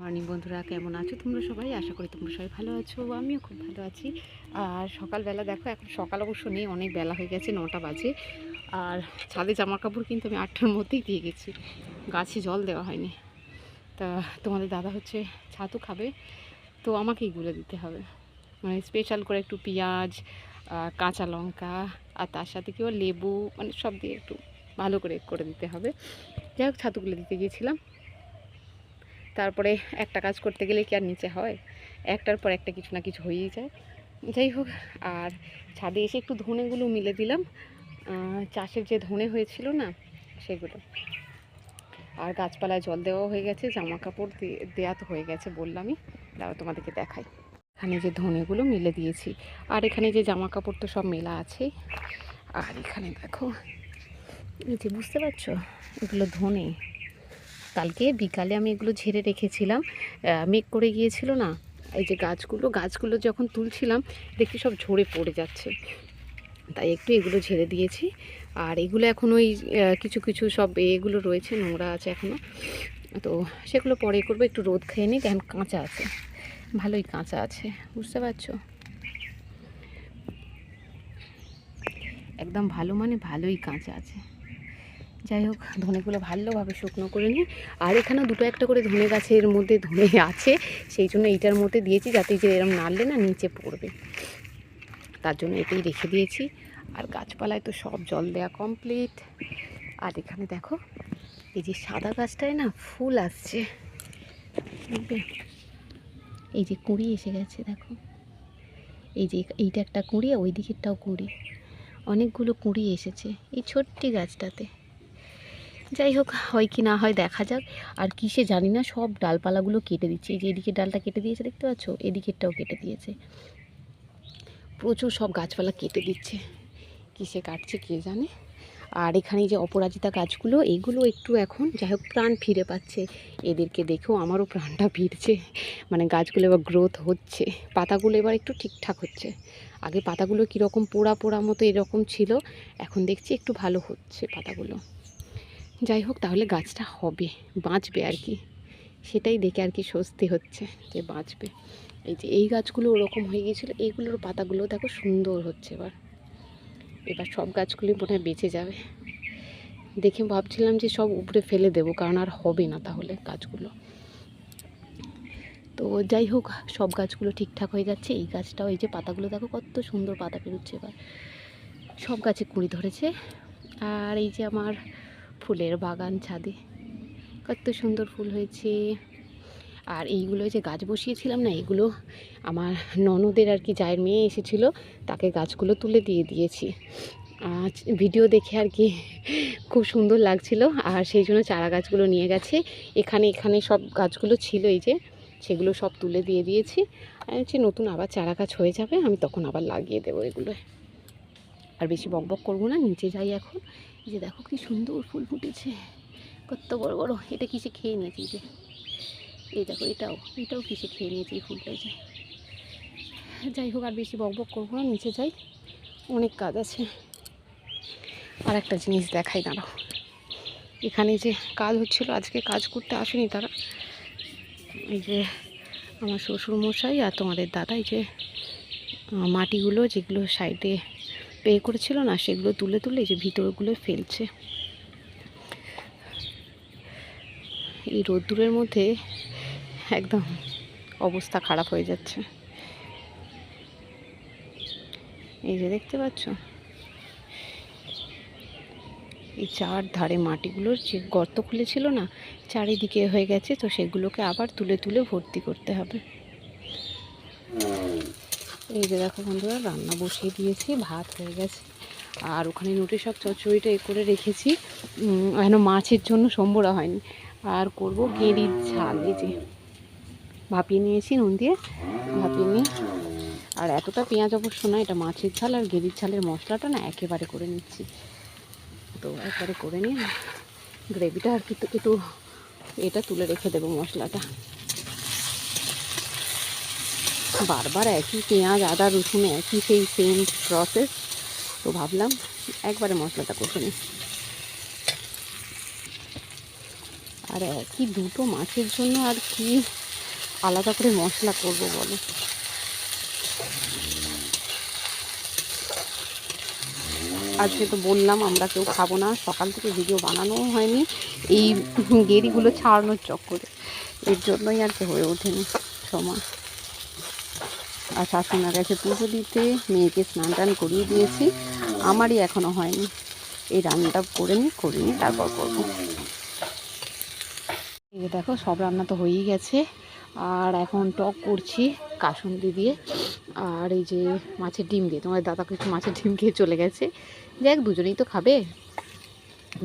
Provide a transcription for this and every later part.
Morning বন্ধুরা, কেমন আছো? তোমরা সবাই? আশা করি তোমরা সবাই ভালো আছো। আমিও খুব ভালো আছি। আর সকালবেলা দেখো, এখন সকাল অবশ্য নেই, অনেক বেলা হয়ে গেছে, নটা বাজে। আর ছাদে জামা কাপড় কিন্তু আমি আটটার মধ্যেই দিয়ে গেছি। গাছে জল দেওয়া হয়নি। তা তোমাদের দাদা হচ্ছে ছাতু খাবে, তো আমাকে এগুলো দিতে হবে। মানে স্পেশাল করে একটু পেঁয়াজ কাঁচা লঙ্কা, আর তার সাথে কেউ লেবু মানে সব দিয়ে একটু ভালো করে করে দিতে হবে। যাই হোক, ছাতুগুলো দিতে গিয়েছিলাম। তারপরে একটা কাজ করতে গেলে কি আর নিচে হয়? একটার পর একটা কিছু না কিছু হয়েই যায়। যাই হোক, আর ছাদে এসে একটু ধনেগুলো মিলে দিলাম। চাষের যে ধনে হয়েছিল না, সেগুলো। আর গাছপালায় জল দেওয়া হয়ে গেছে জামা কাপড় দেয়া তো হয়ে গেছে বললামই। দাঁড়াও তোমাদেরকে দেখাই। এখানে যে ধনেগুলো মিলে দিয়েছি। আর এখানে যে জামা কাপড় তো সব মেলা আছে। আর এখানে দেখো, এই যে বুঝতে পারছ? এগুলো ধনে। কালকে বিকালে আমি এগুলো ঝেড়ে রেখেছিলাম। মেঘ করে গিয়েছিল না? এই যে গাছগুলো গাছগুলো যখন তুলছিলাম, দেখি সব ঝরে পড়ে যাচ্ছে। তাই একটু এগুলো ঝেড়ে দিয়েছি। আর এগুলো এখন ওই কিছু কিছু সব এগুলো রয়েছে, নোংরা আছে এখনও তো সেগুলো পরে করব, একটু রোদ খেয়ে নিই কেন কাঁচা আছে। ভালোই কাঁচা আছে, বুঝতে পারছ? একদম ভালো মানে ভালোই কাঁচা আছে। যাই হোক, ধনেগুলো ভালোভাবে শুকনো করে নিই আর এখানেও দুটো একটা করে ধনে গাছের মধ্যে ধনে আছে, সেই জন্য এইটার মধ্যে দিয়েছি যাতে যে এরম নাড়লে না নিচে পড়বে। তার জন্য এটাই রেখে দিয়েছি। আর গাছপালায় তো সব জল দেওয়া কমপ্লিট আর এখানে দেখো, এই যে সাদা গাছটায় না ফুল আসছে। এই যে কুঁড়ি এসে গেছে, দেখো। এই যে এইটা একটা কুঁড়ি ওই দিকেরটাও কুঁড়ি। অনেকগুলো কুঁড়ি এসেছে এই ছোট্টি গাছটাতে। যাই হোক, হয় কি না হয় দেখা যাক। আর কিসে জানি না, সব ডালপালাগুলো কেটে দিচ্ছে। এই যে এদিকে ডালটা কেটে দিয়েছে, দেখতে পাচ্ছ? এদিকেরটাও কেটে দিয়েছে। প্রচুর সব গাছপালা কেটে দিচ্ছে। কিসে কাটছে কে জানে? আর এখানে যে অপরাজিতা গাছগুলো, এইগুলো একটু এখন যাই হোক, প্রাণ ফিরে পাচ্ছে। এদেরকে দেখেও আমারও প্রাণটা ফিরছে। মানে গাছগুলো এবার গ্রোথ হচ্ছে। পাতাগুলো এবার একটু ঠিকঠাক হচ্ছে। আগে পাতাগুলো কীরকম পোড়া পোড়া মতো এরকম ছিল, এখন দেখছি একটু ভালো হচ্ছে পাতাগুলো। যাই হোক, তাহলে গাছটা হবে, বাঁচবে আর কি। সেটাই দেখে আর কি স্বস্তি হচ্ছে যে বাঁচবে। এই যে এই গাছগুলো ওরকম হয়ে গিয়েছিল, এইগুলোর পাতাগুলো দেখো সুন্দর হচ্ছে এবার। এবার সব গাছগুলি মনে হয় বেঁচে যাবে। দেখে ভাবছিলাম যে সব উপরে ফেলে দেবো, কারণ আর হবে না তাহলে গাছগুলো। তো যাই হোক, সব গাছগুলো ঠিকঠাক হয়ে যাচ্ছে। এই গাছটাও, এই যে পাতাগুলো দেখো কত সুন্দর পাতা বেরোচ্ছে এবার। সব গাছে কুড়ি ধরেছে। আর এই যে আমার ফুলের বাগান ছাদে। কত সুন্দর ফুল হয়েছে। আর এইগুলো যে গাছ বসিয়েছিলাম না, এগুলো আমার ননদের আর কি জায়ের মেয়ে এসেছিল, তাকে গাছগুলো তুলে দিয়ে দিয়েছি। আজ ভিডিও দেখে আর কি খুব সুন্দর লাগছিল, আর সেই জন্য চারা গাছগুলো নিয়ে গেছে। এখানে এখানে সব গাছগুলো ছিল এই যে, সেগুলো সব তুলে দিয়ে দিয়েছি। আর হচ্ছে নতুন আবার চারা গাছ হয়ে যাবে, আমি তখন আবার লাগিয়ে দেবো এগুলো আর বেশি বকবক করব না, নিচে যাই এখন। এই যে দেখো কি সুন্দর ফুল ফুটেছে, কত বড় বড়। এটা কিসে খেয়ে নিয়েছি যে? এই দেখো, এটাও এটাও কিসে খেয়ে নিয়েছি এই ফুলটা যে? যাই হোক, আর বেশি বকবক করব না, নিচে যাই। অনেক কাজ আছে। আর একটা জিনিস দেখাই, দাঁড়াও। এখানে যে কাজ হচ্ছিল, আজকে কাজ করতে আসেনি তারা। এই যে আমার শ্বশুর মশাই আর তোমাদের দাদা এই যে মাটিগুলো যেগুলো সাইডে পে করেছিল না, সেগুলো তুলে তুলে যে ভিতরগুলো ফেলছে। এই রোদ্দুরের মধ্যে একদম অবস্থা খারাপ হয়ে যাচ্ছে। এই যে দেখতে পাচ্ছ? এই চার ধারে মাটিগুলোর যে গর্ত খুলেছিল না, চারিদিকে হয়ে গেছে, তো সেগুলোকে আবার তুলে তুলে ভর্তি করতে হবে। এই যে দেখো বন্ধুরা, রান্না বসিয়ে দিয়েছি, ভাত হয়ে গেছে। আর ওখানে নোটে সব চচ্চড়িটা এ করে রেখেছি। এখনও মাছের জন্য সম্বরা হয়নি। আর করব গেঁড়ির ঝাল, এই যে ভাপিয়ে নিয়েছি, নুন দিয়ে ভাপিয়ে নিয়ে আর এতটা পেঁয়াজ অবশ্য না, এটা মাছের ঝাল আর গেঁড়ির ঝালের মশলাটা না একেবারে করে নিচ্ছি। তো একবারে করে নিয়ে, গ্রেভিটা আর কি একটু- একটু এটা তুলে রেখে দেবো মশলাটা। বারবার একই পেঁয়াজ, আদা, রসুন একই সেই সেম প্রসেস তো ভাবলাম একবারে মশলাটা কষে নিই। আর একই দুটো মাছের জন্য আর কি আলাদা করে মশলা করব বলো? আজকে তো বললাম আমরা কেউ খাব না, সকাল থেকে ভিডিও বানানোও হয়নি। এই গেরিগুলো ছাড়ানোর চক্করে। এর জন্যই আর কি হয়ে ওঠেনি সময়। আর শাশুড়িমার কাছে পুজো দিতে, মেয়েকে স্নান টান করিয়ে দিয়েছি। আমারই এখনও হয়নি। এই রান্নাটা করে নিই করে নিই, তারপর করব। দেখো, সব রান্না তো হয়েই গেছে। আর এখন টক করছি কাসুন্দি দিয়ে। আর এই যে মাছের ডিম দিয়ে। তোমার দাদা কিছু মাছের ডিম খেয়ে চলে গেছে। দেখ দুজনেই তো খাবে।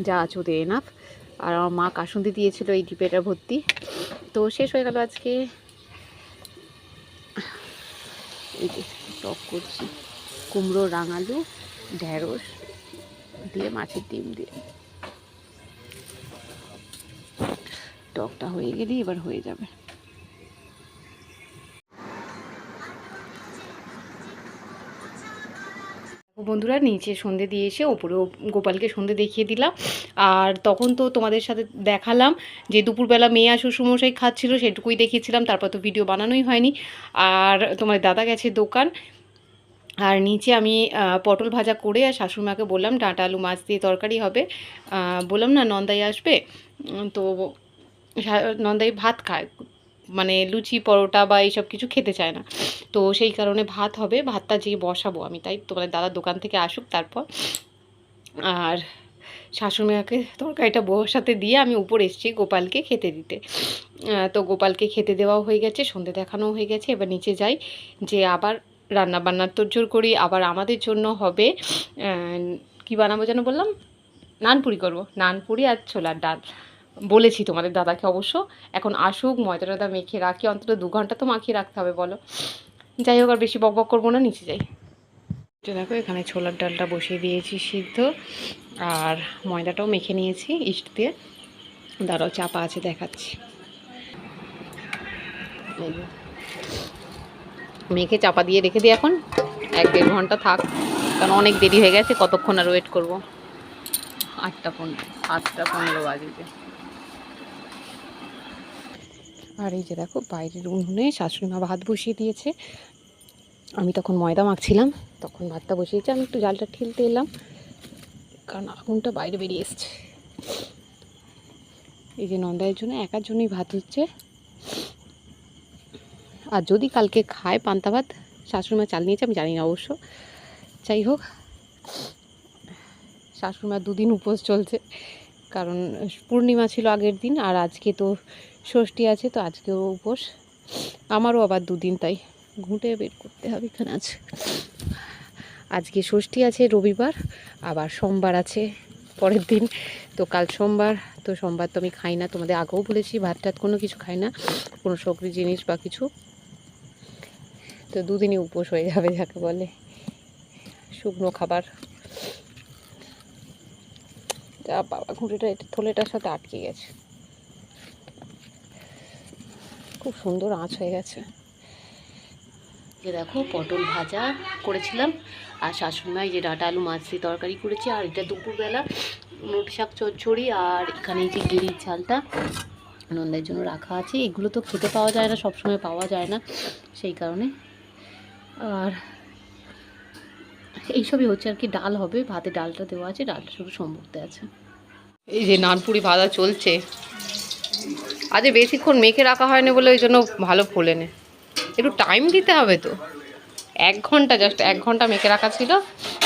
যা আছো ওদের এনাফ আর আমার মা কাসুন্দি দিয়েছিল এই ডিপেটা ভর্তি। তো শেষ হয়ে গেল আজকে। এই যে টক করছি। কুমড়ো, রাঙালু, ঢেঁড়স দিয়ে, মাছের ডিম দিয়ে। টকটা হয়ে গেলেই এবার হয়ে যাবে। বন্ধুরা নিচে সন্ধে দিয়ে এসে ওপরেও গোপালকে সন্ধে দেখিয়ে দিলাম। আর তখন তো তোমাদের সাথে দেখালাম যে দুপুরবেলা মেয়ে আর শ্বশুরমশাই খাচ্ছিল, সেটুকুই দেখিয়েছিলাম, তারপর তো ভিডিও বানানোই হয়নি। আর তোমার দাদা গেছে দোকান। আর নিচে আমি পটল ভাজা করে আর শাশুড়িমাকে বললাম, ডাঁটা আলু মাছ দিয়ে তরকারি হবে। বললাম, না, নন্দাই আসবে। তো নন্দাই ভাত খায়। মানে লুচি, পরোটা বা এইসব কিছু খেতে চায় না। তো সেই কারণে ভাত হবে, ভাতটা যেয়ে বসাবো আমি, তাই তোমাদের দাদা দোকান থেকে আসুক তারপর। আর শাশুড়িমাকে তরকারিটা বসাতে দিয়ে আমি উপর এসেছি গোপালকে খেতে দিতে। তো গোপালকে খেতে দেওয়াও হয়ে গেছে, সন্ধে দেখানোও হয়ে গেছে। এবার নিচে যাই, যে আবার রান্না বান্নার তোড়জোড় করি, আবার আমাদের জন্য হবে কি বানাবো যেন বললাম? নানপুরি করব, নানপুরি আর ছোলার ডাল। বলেছি তোমাদের দাদাকে অবশ্য, এখন আসুক ময়দা টয়দা মেখে রাখি, অন্তত দু ঘণ্টা তো মাখিয়ে রাখতে হবে, বলো। যাই হোক, আর বেশি বক বক করব না, নিচে যাই। তো দেখো, এখানে ছোলার ডালটা বসিয়ে দিয়েছি সিদ্ধ, আর ময়দাটাও মেখে নিয়েছি ইস্ট দিয়ে। দাঁড়াও, চাপা আছে, দেখাচ্ছি। মেখে চাপা দিয়ে রেখে দিই এখন। এক দেড় ঘণ্টা থাক, কারণ অনেক দেরি হয়ে গেছে, কতক্ষণ আর ওয়েট করব? আটটা পনেরো আটটা পনেরো বাজে আর এই যে দেখো, বাইরের উনুনে শাশুড়ি মা ভাত বসিয়ে দিয়েছে। আমি তখন ময়দা মাখছিলাম, তখন ভাতটা বসিয়েছে, আমি একটু জালটা ঠেলতে এলাম, কারণ আগুনটা বাইরে বেরিয়ে এসছে। এই যে নন্দায়ের জন্য একার জন্যই ভাত হচ্ছে। আর যদি কালকে খায় পান্তা ভাত শাশুড়িমা চাল নিয়েছে, আমি জানি না অবশ্য। যাই হোক শাশুড়িমার দুদিন উপোস চলছে, কারণ পূর্ণিমা ছিল আগের দিন, আর আজকে তো ষষ্ঠী আছে, তো আজকেও উপোস। আমারও আবার দুদিন তাই। ঘুঁটে বের করতে হবে এখানে আছে আজকে ষষ্ঠী আছে, রবিবার, আবার সোমবার আছে, পরের দিন। তো কাল সোমবার, তো সোমবার তো আমি খাই না। তোমাদের আগেও বলেছি, ভাত টাত কোনো কিছু খাই না। কোনো সবজি, জিনিস বা কিছু। তো দুদিনই উপোস হয়ে যাবে, যাকে বলে। শুকনো খাবার। যা বাবা, ঘুঁটেটা এটা থলেটার সাথে আটকে গেছে। খুব সুন্দর আঁচ হয়ে গেছে। যে দেখো পটল ভাজা করেছিলাম আর শাশুড়িমা এই যে ডাটা আলু মাছ দিয়ে তরকারি করেছি আর এটা দুপুরবেলা নোট শাক চচ্চড়ি আর এখানে এই যে গিরির ঝালটা নন্দের জন্য রাখা আছে। এগুলো তো খেতে পাওয়া যায় না সবসময় পাওয়া যায় না সেই কারণে। আর এইসবই হচ্ছে আর কি ডাল হবে ভাতে ডালটা দেওয়া আছে ডালটা শুধু সম্ভবতে আছে। এই যে নানপুরি ভাজা চলছে। আজ বেশিক্ষণ মেখে রাখা হয়নি বলে ওই জন্য ভালো ফোলেনে। একটু টাইম দিতে হবে তো। এক ঘণ্টা জাস্ট এক ঘণ্টা মেখে রাখা ছিল।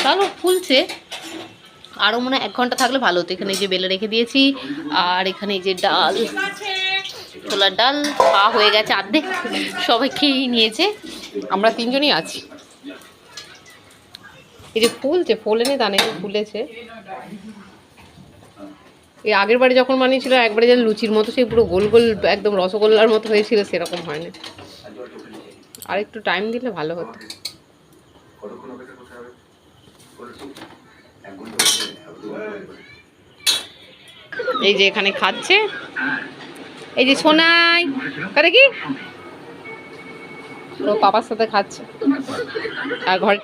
তাহলে ফুলছে। আরও মনে হয় এক ঘণ্টা থাকলে ভালো হতো। এখানে যে বেলে রেখে দিয়েছি। আর এখানে যে ডাল, ছোলার ডাল, পা হয়ে গেছে আর্ধেক। সবাই খেয়েই নিয়েছে। আমরা তিনজনই আছি। এই যে ফুলছে, ফোলেনি দানে ফুলেছে। এই আগের বাড়ি যখন বানিয়েছিল, একবারে যেন লুচির মতো, সেই পুরো গোল গোল, একদম রসগোল্লার মতো হয়েছিল, সেরকম হয়নি। আর একটু টাইম দিলে ভালো হতো। এই যে এখানে খাচ্ছে। এই যে সোনাই, করে কি? পাপার সাথে খাচ্ছে। আর ঘর